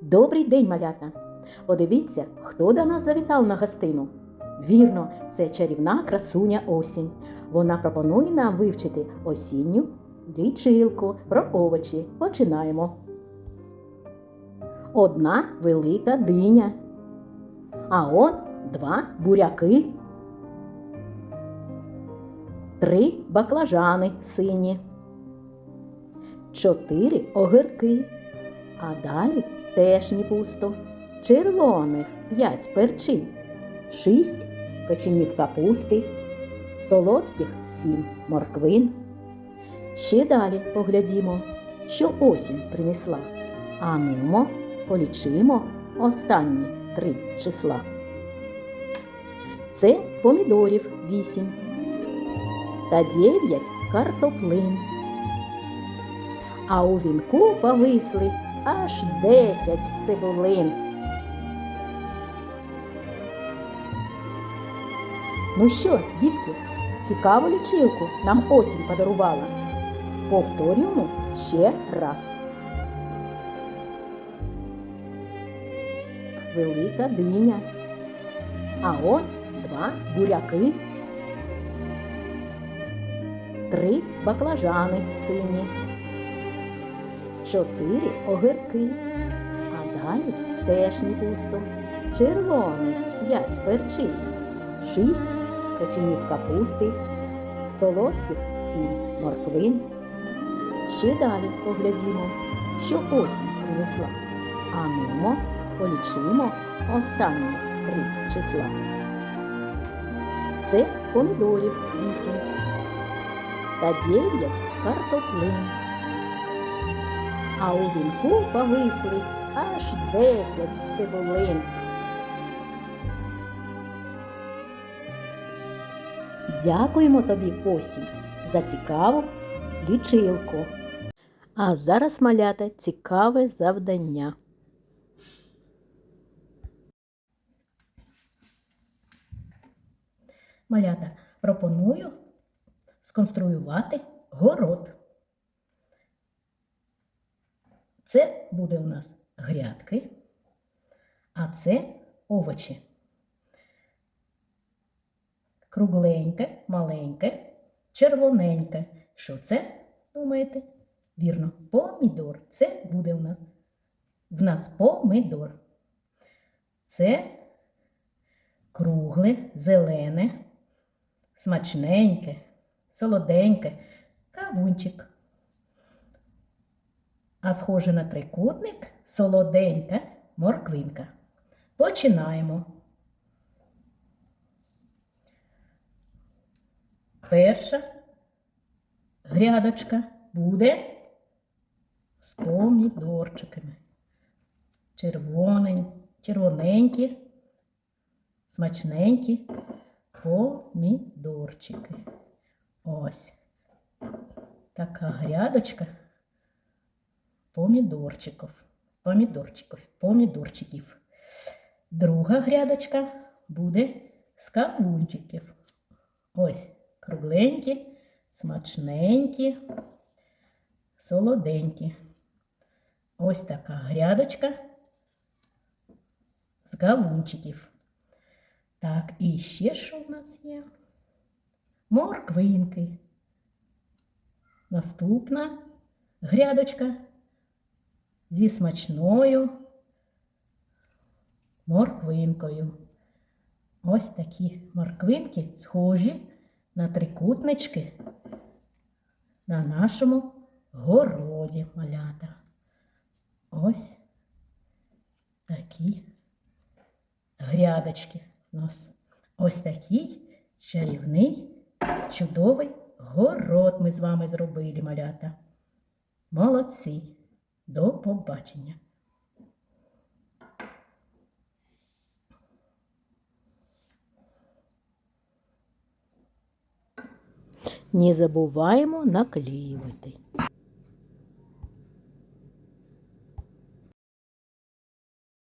Добрий день, малята! Подивіться, хто до нас завітав на гостину. Вірно, це чарівна красуня осінь. Вона пропонує нам вивчити осінню лічилку про овочі. Починаємо. Одна велика диня. А он два буряки. Три баклажани сині. Чотири огірки. А далі теж не пусто. Червоних п'ять перчин, шість коченів капусти, солодких сім морквин. Ще далі поглядімо, що осінь принесла. А нумо полічимо останні три числа. Це помідорів вісім та дев'ять картоплин. А у вінку повисли аж десять цибулин. Ну що, дітки, цікаву лічилку нам осінь подарувала. Повторюємо ще раз. Велика диня. А он два буряки. Три баклажани сині чотири огірки, а далі теж не пусто. Червоних п'ять перчин, шість коченів капусти, солодких сім морквин. Ще далі поглядімо, що осінь принесла. А нумо полічимо останні три числа. Це помідорів вісім та дев'ять картоплин а у вінку повисли аж десять цибулин. Дякуємо тобі, осінь, за цікаву лічилку. А зараз малята цікаве завдання. Малята пропоную сконструювати город. Це буде у нас грядки, а це овочі. Кругленьке, маленьке, червоненьке. Що це, думаєте? Вірно, помідор. Це буде у нас в нас помидор. Це кругле, зелене, смачненьке, солоденьке, кавунчик а схоже на трикутник солоденька морквинка. Починаємо. Перша грядочка буде з помідорчиками. Червонень, червоненькі, смачненькі помідорчики. Ось така грядочка помідорчиків. Помідорчиків. Помідорчиків. Друга грядочка буде з кавунчиків. Ось кругленькі, смачненькі, солоденькі. Ось така грядочка з кавунчиків. Так, і ще що в нас є? Морквинки. Наступна грядочка зі смачною морквинкою. Ось такі морквинки схожі на трикутнички на нашому городі малята. Ось такі грядочки у нас. Ось такий чарівний, чудовий город ми з вами зробили малята. Молодці! До побачення! Не забуваємо наклеювати.